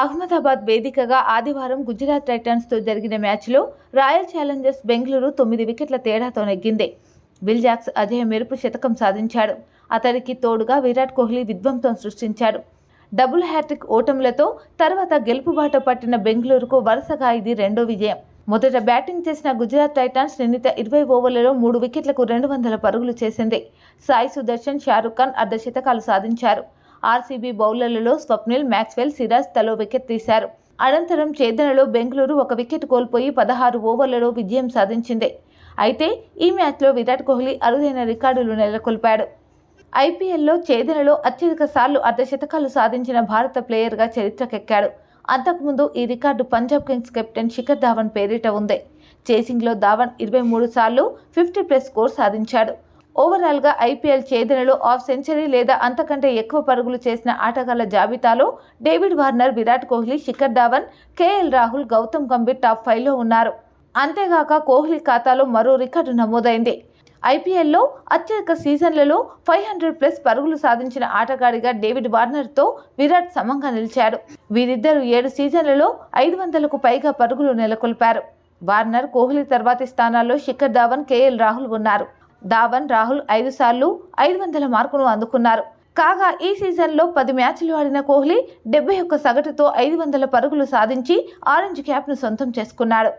అహ్మదాబాద్ వేదికగా ఆదివారం గుజరాత్ టైటాన్స్తో జరిగిన మ్యాచ్లో రాయల్ ఛాలెంజర్స్ బెంగళూరు తొమ్మిది వికెట్ల తేడాతో నెగ్గింది. విల్జాక్స్ అజయ్ అజయ మెరుపు శతకం సాధించాడు. అతడికి తోడుగా విరాట్ కోహ్లీ విధ్వంసం సృష్టించాడు. డబుల్ హ్యాట్రిక్ ఓటములతో తర్వాత గెలుపుబాట పట్టిన బెంగళూరుకు వరుసగా ఇది రెండో విజయం. మొదట బ్యాటింగ్ చేసిన గుజరాత్ టైటాన్స్ నిర్ణీత ఇరవై ఓవర్లలో మూడు వికెట్లకు రెండు వందల పరుగులు చేసింది. సాయి సుదర్శన్ షారుఖ్ ఖాన్ అర్ధ శతకాలు సాధించారు. ఆర్సీబీ బౌలర్లలో స్వప్నిల్ మ్యాక్స్వెల్ సిరాజ్ తలో వికెట్ తీశారు. అనంతరం చేదనలో బెంగళూరు ఒక వికెట్ కోల్పోయి పదహారు ఓవర్లలో విజయం సాధించింది. అయితే ఈ మ్యాచ్లో విరాట్ కోహ్లీ అరుదైన రికార్డులు నెలకొల్పాడు. ఐపీఎల్లో చేదనలో అత్యధిక సార్లు అర్ధశతకాలు సాధించిన భారత ప్లేయర్గా చరిత్రకెక్కాడు. అంతకుముందు ఈ record Punjab Kings captain Shikhar Dhawan పేరిట ఉంది. చేసింగ్లో ధావన్ ఇరవై మూడు సార్లు ఫిఫ్టీ ప్లస్ స్కోర్ సాధించాడు. ఓవరాల్గా ఐపీఎల్ చేదనలో హాఫ్ సెంచరీ లేదా అంతకంటే ఎక్కువ పరుగులు చేసిన ఆటగాళ్ళ జాబితాలో David Warner Virat Kohli Shikhar Dhawan KL Rahul Gautam Gambhir top ఫైవ్లో ఉన్నారు. అంతేగాక కోహ్లీ ఖాతాలో మరో రికార్డు నమోదైంది. ఐపీఎల్లో అత్యధిక సీజన్లలో ఫైవ్ హండ్రెడ్ ప్లస్ పరుగులు సాధించిన ఆటగాడిగా డేవిడ్ వార్నర్తో విరాట్ సమంగా నిలిచాడు. వీరిద్దరూ ఏడు సీజన్లలో ఐదు వందలకు పైగా పరుగులు నెలకొల్పారు. వార్నర్ కోహ్లీ తర్వాతి స్థానాల్లో శిఖర్ ధావన్ కేఎల్ రాహుల్ ఉన్నారు. ధావన్ రాహుల్ ఐదు సార్లు ఐదు వందల మార్కును అందుకున్నారు. కాగా ఈ సీజన్లో పది మ్యాచ్లు ఆడిన కోహ్లీ డెబ్బై ఒక్క సగటుతో ఐదు వందల పరుగులు సాధించి ఆరెంజ్ క్యాప్ను సొంతం చేసుకున్నాడు.